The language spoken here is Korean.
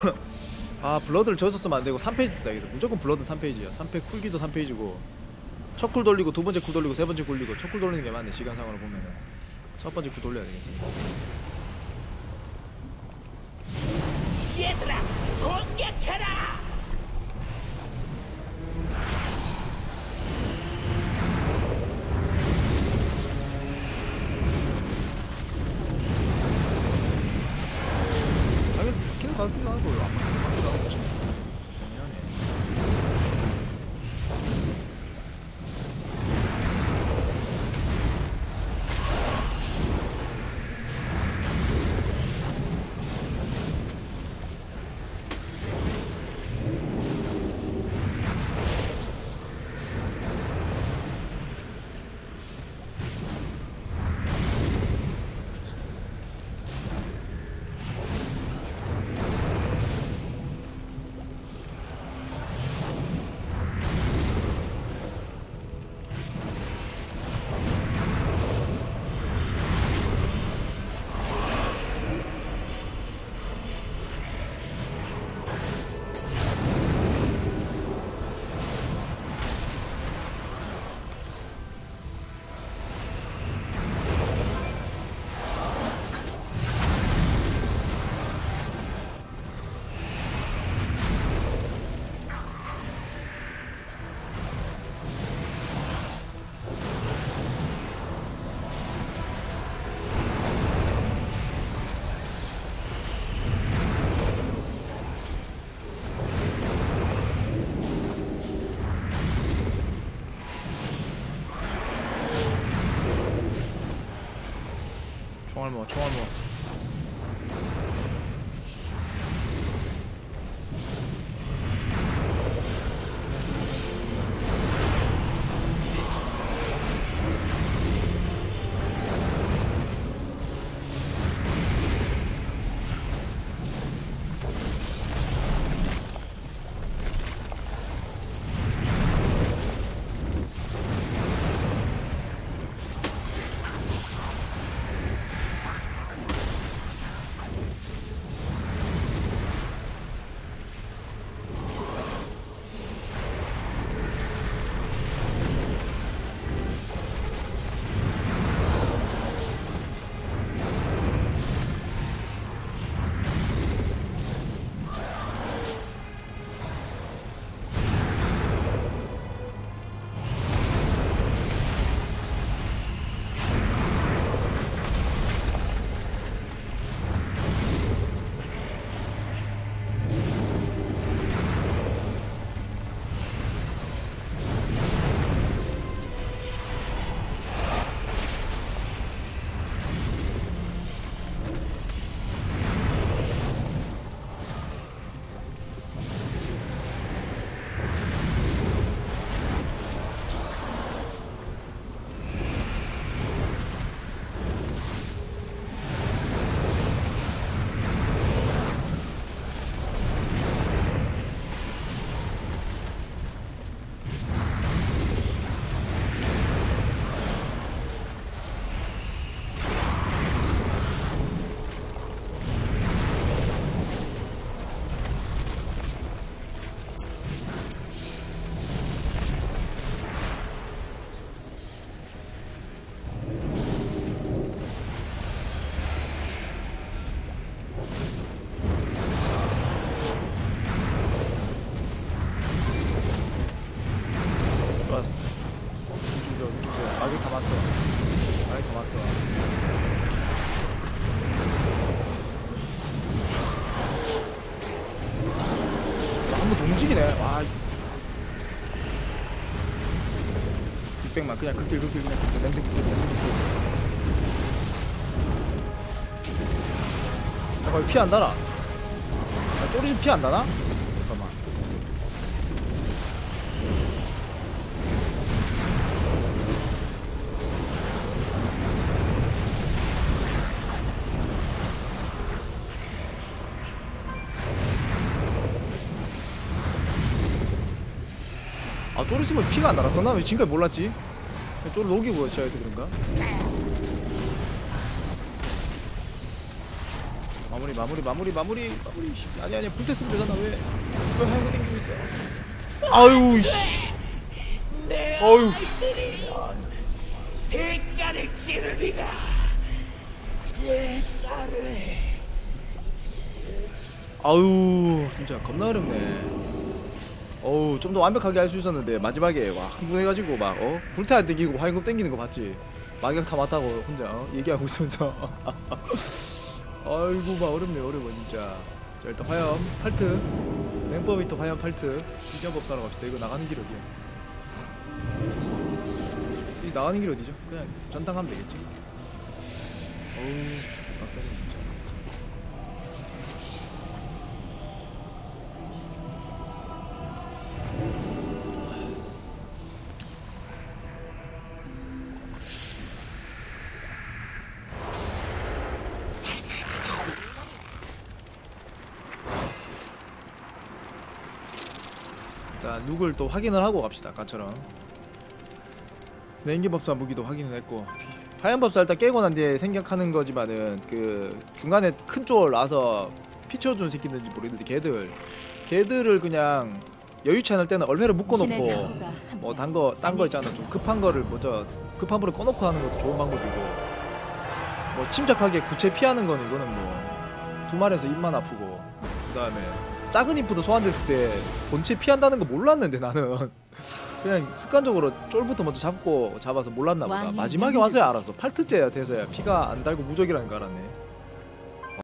아 블러드를 저기서 쓰면 안되고 3페이지 써야겠다 무조건 블러드 3페이지야. 3페 쿨기도 3페이지고 첫 쿨 돌리고 두 번째 쿨 돌리고 세 번째 쿨 돌리고 첫 쿨 돌리는 게 맞네 시간상으로 보면은. 첫 번째 쿨 돌려야 얘들 자기 키도 가기 총알 모아 움직이네. 와. 600만 그냥 극딜 극딜 그냥 극딜 냉등 극딜 냉등 극딜. 잠깐 피안 달아 아, 쪼리지 피안 다나? 아 쪼리 쓰면 피가 안 날았었나? 왜 지금까지 몰랐지? 쪼리 녹이고 시작해서 그런가? 아 마무리 마무리 마무리 마무리 마무리 씨, 아니 아니 불tes으면 되잖아 왜왜 하얀 거 땡기고 있어 아유 씨. 아들들이 대가를 치르리라. 내 딸을 아유 진짜 겁나 어렵네 어우 좀 더 완벽하게 할 수 있었는데 마지막에 와 흥분해가지고 막 어? 불태 안 땡기고 화염금 땡기는 거 봤지? 막역 다 맞다고 혼자 어? 얘기하고 있으면서. 아이고 막 어렵네 어려워 진짜. 자 일단 화염 팔트. 랭버비터 화염 팔트. 비전법 사러 갑시다. 이거 나가는 길 어디야? 이 나가는 길 어디죠? 그냥 전당하면 되겠지. 어우 빡세네 진짜 일단 룩을 또 확인을 하고 갑시다 아까처럼. 냉기법사 무기도 확인을 했고. 하얀법사 일단 깨고 난 뒤에 생각하는 거지만은 그 중간에 큰 쫄 와서 피쳐준 새끼들인지 모르겠는데 걔들. 걔들을 그냥 여유치 않을 때는 얼매를 묶어놓고 뭐 단 거 딴 거 있잖아. 좀 급한 거를 먼저 급한 불을 꺼놓고 하는 것도 좋은 방법이고. 뭐 침착하게 구체 피하는 거는 이거는 뭐 두 마리에서 입만 아프고 그 다음에 작은 인프도 소환됐을 때 본체 피한다는 거 몰랐는데 나는. 그냥 습관적으로 쫄부터 먼저 잡고 잡아서 몰랐나 보다. 마지막에 와서야 알았어 팔트째야 돼서야. 피가 안 달고 무적이라는 거 알았네